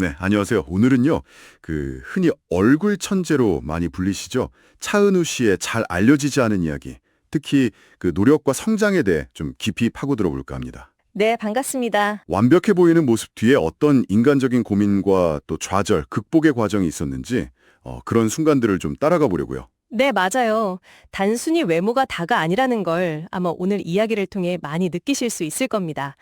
네, 안녕하세요. 오늘은요, 그, 흔히 얼굴 천재로 많이 불리시죠? 차은우 씨의 잘 알려지지 않은 이야기, 특히 그 노력과 성장에 대해 좀 깊이 파고들어 볼까 합니다. 네, 반갑습니다. 완벽해 보이는 모습 뒤에 어떤 인간적인 고민과 또 좌절, 극복의 과정이 있었는지, 어, 그런 순간들을 좀 따라가 보려고요. 네, 맞아요. 단순히 외모가 다가 아니라는 걸 아마 오늘 이야기를 통해 많이 느끼실 수 있을 겁니다.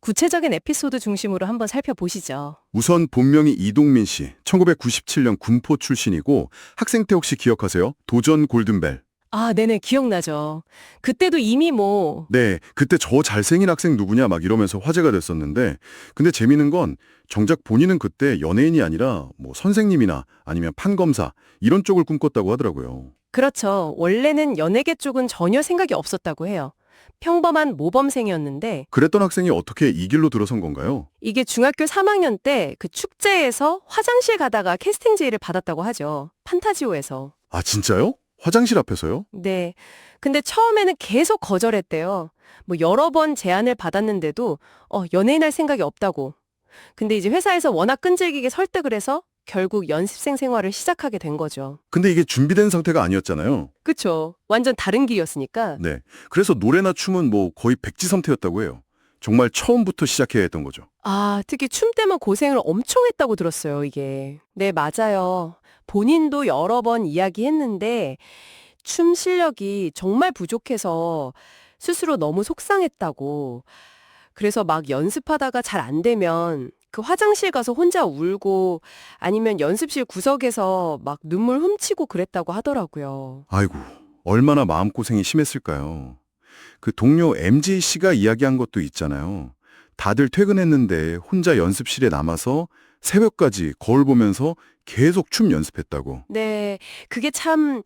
구체적인 에피소드 중심으로 한번 살펴보시죠. 우선 본명이 이동민 씨, 1997년 군포 출신이고, 학생 때 혹시 기억하세요? 도전 골든벨. 아, 네네, 기억나죠. 그때도 이미 뭐, 네, 그때 저 잘생긴 학생 누구냐 막 이러면서 화제가 됐었는데 근데 재미있는 건 정작 본인은 그때 연예인이 아니라 뭐 선생님이나 아니면 판검사 이런 쪽을 꿈꿨다고 하더라고요. 그렇죠. 원래는 연예계 쪽은 전혀 생각이 없었다고 해요. 평범한 모범생이었는데, 그랬던 학생이 어떻게 이 길로 들어선 건가요? 이게 중학교 3학년 때 그 축제에서 화장실 가다가 캐스팅 제의를 받았다고 하죠. 판타지오에서. 아, 진짜요? 화장실 앞에서요? 네. 근데 처음에는 계속 거절했대요. 뭐 여러 번 제안을 받았는데도 어, 연예인 할 생각이 없다고. 근데 이제 회사에서 워낙 끈질기게 설득을 해서 결국 연습생 생활을 시작하게 된 거죠. 근데 이게 준비된 상태가 아니었잖아요. 그쵸. 완전 다른 길이었으니까. 네. 그래서 노래나 춤은 뭐 거의 백지선태였다고 해요. 정말 처음부터 시작해야 했던 거죠. 아, 특히 춤 때만 고생을 엄청 했다고 들었어요, 이게. 네, 맞아요. 본인도 여러 번 이야기했는데 춤 실력이 정말 부족해서 스스로 너무 속상했다고. 그래서 막 연습하다가 잘 안 되면 그 화장실 가서 혼자 울고 아니면 연습실 구석에서 막 눈물 훔치고 그랬다고 하더라고요. 아이고, 얼마나 마음고생이 심했을까요. 그 동료 MJ 씨가 이야기한 것도 있잖아요. 다들 퇴근했는데 혼자 연습실에 남아서 새벽까지 거울 보면서 계속 춤 연습했다고. 네, 그게 참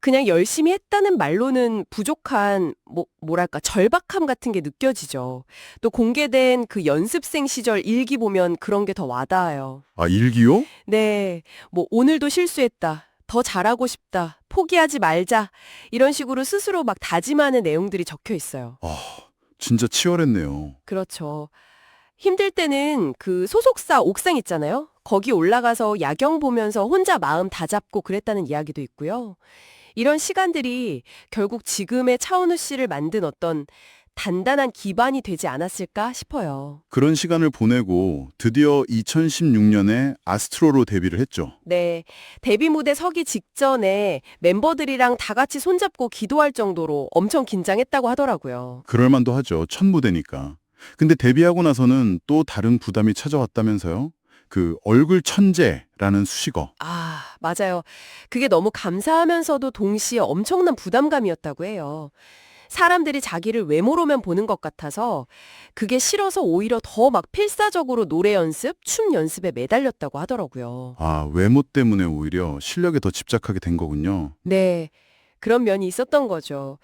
그냥 열심히 했다는 말로는 부족한 뭐 뭐랄까 절박함 같은 게 느껴지죠. 또 공개된 그 연습생 시절 일기 보면 그런 게 더 와닿아요. 아, 일기요? 네, 뭐 오늘도 실수했다. 더 잘하고 싶다. 포기하지 말자. 이런 식으로 스스로 막 다짐하는 내용들이 적혀 있어요. 아, 진짜 치열했네요. 그렇죠. 힘들 때는 그 소속사 옥상 있잖아요. 거기 올라가서 야경 보면서 혼자 마음 다 잡고 그랬다는 이야기도 있고요. 이런 시간들이 결국 지금의 차은우 씨를 만든 어떤 단단한 기반이 되지 않았을까 싶어요. 그런 시간을 보내고 드디어 2016년에 아스트로로 데뷔를 했죠. 네. 데뷔 무대 서기 직전에 멤버들이랑 다 같이 손잡고 기도할 정도로 엄청 긴장했다고 하더라고요. 그럴만도 하죠. 첫 무대니까. 근데 데뷔하고 나서는 또 다른 부담이 찾아왔다면서요? 그 얼굴 천재라는 수식어. 아, 맞아요. 그게 너무 감사하면서도 동시에 엄청난 부담감이었다고 해요. 사람들이 자기를 외모로만 보는 것 같아서 그게 싫어서 오히려 더 막 필사적으로 노래 연습, 춤 연습에 매달렸다고 하더라고요. 아, 외모 때문에 오히려 실력에 더 집착하게 된 거군요. 네. 그런 면이 있었던 거죠.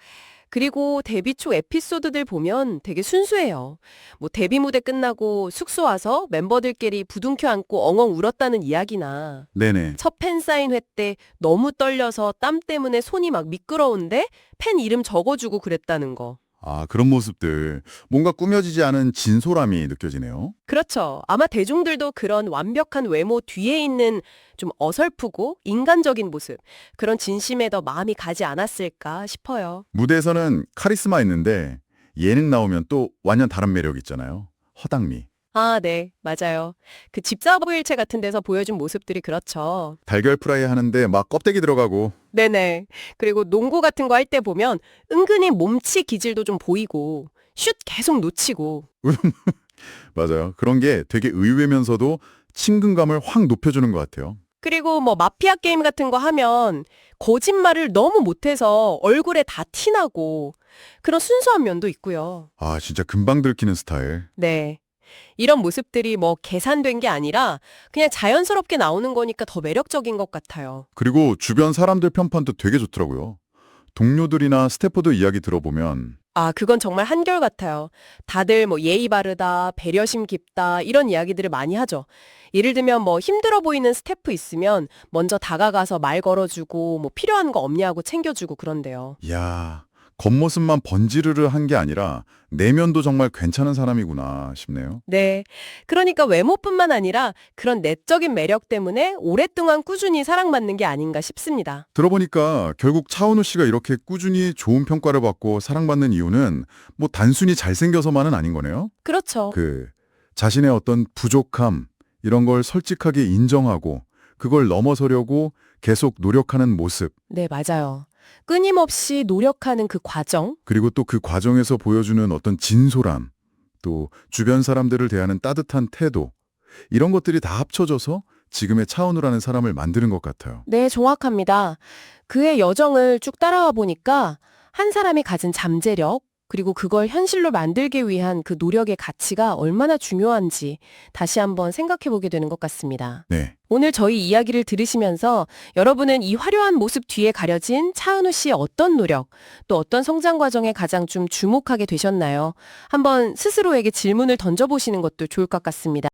그리고 데뷔 초 에피소드들 보면 되게 순수해요. 뭐 데뷔 무대 끝나고 숙소 와서 멤버들끼리 부둥켜 안고 엉엉 울었다는 이야기나 네네. 첫 팬 사인회 때 너무 떨려서 땀 때문에 손이 막 미끄러운데 팬 이름 적어주고 그랬다는 거. 아, 그런 모습들. 뭔가 꾸며지지 않은 진솔함이 느껴지네요. 그렇죠. 아마 대중들도 그런 완벽한 외모 뒤에 있는 좀 어설프고 인간적인 모습, 그런 진심에 더 마음이 가지 않았을까 싶어요. 무대에서는 카리스마 있는데 예능 나오면 또 완전 다른 매력 있잖아요. 허당미. 아, 네, 맞아요. 그 집사부일체 같은 데서 보여준 모습들이 그렇죠. 달걀 프라이 하는데 막 껍데기 들어가고 네네. 그리고 농구 같은 거 할 때 보면 은근히 몸치 기질도 좀 보이고 슛 계속 놓치고 맞아요. 그런 게 되게 의외면서도 친근감을 확 높여주는 것 같아요. 그리고 뭐 마피아 게임 같은 거 하면 거짓말을 너무 못해서 얼굴에 다 티나고 그런 순수한 면도 있고요. 아, 진짜 금방 들키는 스타일. 네. 이런 모습들이 뭐 계산된 게 아니라 그냥 자연스럽게 나오는 거니까 더 매력적인 것 같아요. 그리고 주변 사람들 편판도 되게 좋더라고요. 동료들이나 스태프들 이야기 들어보면 아, 그건 정말 한결 같아요. 다들 뭐 예의 바르다, 배려심 깊다, 이런 이야기들을 많이 하죠. 예를 들면 뭐 힘들어 보이는 스태프 있으면 먼저 다가가서 말 걸어주고 뭐 필요한 거 없냐고 챙겨주고 그런데요. 야 겉모습만 번지르르 한 게 아니라 내면도 정말 괜찮은 사람이구나 싶네요. 네. 그러니까 외모뿐만 아니라 그런 내적인 매력 때문에 오랫동안 꾸준히 사랑받는 게 아닌가 싶습니다. 들어보니까 결국 차은우 씨가 이렇게 꾸준히 좋은 평가를 받고 사랑받는 이유는 뭐 단순히 잘생겨서만은 아닌 거네요. 그렇죠. 그 자신의 어떤 부족함 이런 걸 솔직하게 인정하고 그걸 넘어서려고 계속 노력하는 모습 네, 맞아요. 끊임없이 노력하는 그 과정, 그리고 또 그 과정에서 보여주는 어떤 진솔함 또 주변 사람들을 대하는 따뜻한 태도 이런 것들이 다 합쳐져서 지금의 차은우라는 사람을 만드는 것 같아요. 네, 정확합니다. 그의 여정을 쭉 따라와 보니까 한 사람이 가진 잠재력, 그리고 그걸 현실로 만들기 위한 그 노력의 가치가 얼마나 중요한지 다시 한번 생각해 보게 되는 것 같습니다. 네. 오늘 저희 이야기를 들으시면서 여러분은 이 화려한 모습 뒤에 가려진 차은우 씨의 어떤 노력, 또 어떤 성장 과정에 가장 좀 주목하게 되셨나요? 한번 스스로에게 질문을 던져보시는 것도 좋을 것 같습니다.